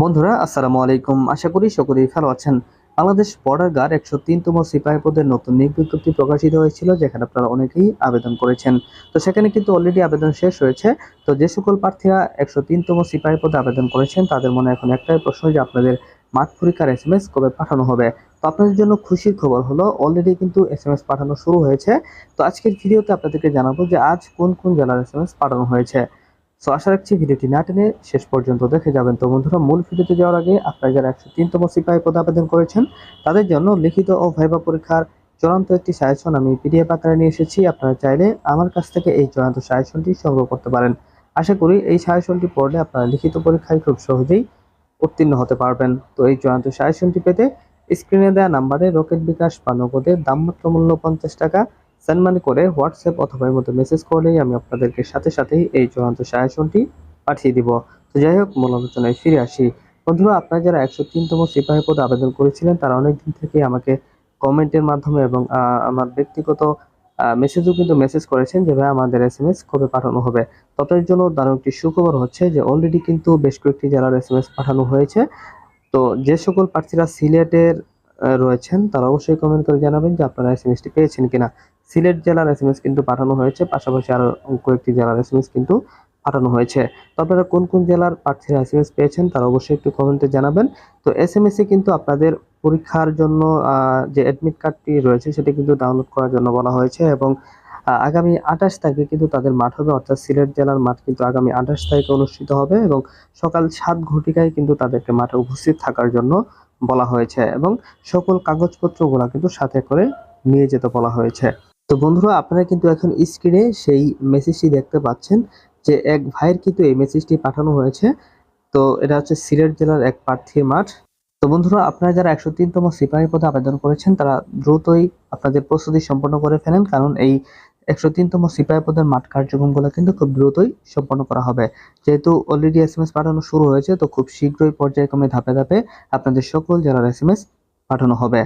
বন্ধুরা, আসসালামু আলাইকুম। আশা করি সকলেই ভালো আছেন। বাংলাদেশ বর্ডার গার্ড একশো তিনতম সিপাহী পদের নতুন নিয়োগ বিজ্ঞপ্তি প্রকাশিত হয়েছিল, যেখানে আপনারা অনেকেই আবেদন করেছেন। তো সেখানে কিন্তু অলরেডি আবেদন শেষ হয়েছে। তো যে সকল প্রার্থীরা একশো তিনতম সিপাহী পদে আবেদন করেছেন, তাদের মনে এখন একটাই প্রশ্ন যে আপনাদের মাঠ পরীক্ষার এস এম এস কবে পাঠানো হবে? তো আপনাদের জন্য খুশির খবর হলো অলরেডি কিন্তু এস এম এস পাঠানো শুরু হয়েছে। তো আজকের ভিডিওতে আপনাদেরকে জানাব যে আজ কোন কোন জেলার এস এম এস পাঠানো হয়েছে। সো আশা রাখছি ভিডিওটি না টেনে শেষ পর্যন্ত দেখে যাবেন। তো বন্ধুরা, মূল ভিডিওতে যাওয়ার আগে আপনারা যারা একশো তিনতম সিপাহী পদে আবেদন করেছেন, তাদের জন্য লিখিত ও ভাইবা পরীক্ষার চূড়ান্ত একটি সাজেশন আমি পিডিএফ আকারে নিয়ে এসেছি। আপনারা চাইলে আমার কাছ থেকে এই চূড়ান্ত সাজেশনটি সংগ্রহ করতে পারেন। আশা করি এই সাজেশনটি পড়লে আপনারা লিখিত পরীক্ষায় খুব সহজেই উত্তীর্ণ হতে পারবেন। তো এই চূড়ান্ত সাজেশনটি পেতে স্ক্রিনে দেওয়া নাম্বারে রকেট বিকাশ বা নগদের দামমাত্র মূল্য পঞ্চাশ টাকা সেন্ড মানি করে হোয়াটসঅ্যাপ অথবা এর মধ্যে মেসেজ করলেই আমি আপনাদেরকে সাথে সাথেই এই চূড়ান্ত সাজেশনটি পাঠিয়ে দিব। তো যাই হোক, মূল আলোচনায় ফিরে আসি। বন্ধুরা, আপনারা যারা একশো তিনতম সিপাহী পদে আবেদন করেছিলেন, তারা অনেকদিন থেকে আমাকে কমেন্টের মাধ্যমে এবং আমার ব্যক্তিগত মেসেজও কিন্তু মেসেজ করেছেন যে, ভাই, আমাদের এস এম এস কবে পাঠানো হবে? ততের জন্য দারুণ একটি সুখবর হচ্ছে যে অলরেডি কিন্তু বেশ কয়েকটি জেলার এস এম এস পাঠানো হয়েছে। তো যে সকল প্রার্থীরা সিলেটের রয়েছেন, তারা অবশ্যই কমেন্ট করে জানাবেন যে, আপনারা এস এম এসটি পেয়েছেন কিনা। সিলেট জেলার এস কিন্তু পাঠানো হয়েছে। পাশাপাশি আরও কয়েকটি জেলার এস কিন্তু পাঠানো হয়েছে। তো আপনারা কোন কোন জেলার প্রার্থীরা এস এম এস পেয়েছেন তারা অবশ্যই একটু কমেন্টে জানাবেন। তো এস এম কিন্তু আপনাদের পরীক্ষার জন্য যে অ্যাডমিট কার্ডটি রয়েছে সেটি কিন্তু ডাউনলোড করার জন্য বলা হয়েছে এবং আগামী আঠাশ তারিখে কিন্তু তাদের মাঠ হবে। অর্থাৎ সিলেট জেলার মাঠ কিন্তু আগামী আঠাশ তারিখে অনুষ্ঠিত হবে এবং সকাল সাত ঘটিকায় কিন্তু তাদেরকে মাঠে উপস্থিত থাকার জন্য বলা হয়েছে এবং সকল কাগজপত্রগুলো কিন্তু সাথে করে নিয়ে যেতে বলা হয়েছে। তো বন্ধুরা, আপনারা কিন্তু এখন স্ক্রিনে সেই মেসেজটি দেখতে পাচ্ছেন যে এক ভাইয়ের কিন্তু এই মেসেজটি পাঠানো হয়েছে। তো এটা হচ্ছে সিলেট জেলার এক প্রার্থীর মাঠ। তো বন্ধুরা, আপনারা যারা একশো তিনতম সিপাহী পদে আবেদন করেছেন, তারা দ্রুতই আপনাদের প্রস্তুতি সম্পন্ন করে ফেলেন, কারণ এই একশো তিনতম সিপাহী পদের মাঠ কার্যক্রমগুলো কিন্তু খুব দ্রুতই সম্পন্ন করা হবে। যেহেতু অলরেডি এস এম এস পাঠানো শুরু হয়েছে, তো খুব শীঘ্রই পর্যায়ক্রমে ধাপে ধাপে আপনাদের সকল জেলার এস এম এস পাঠানো হবে।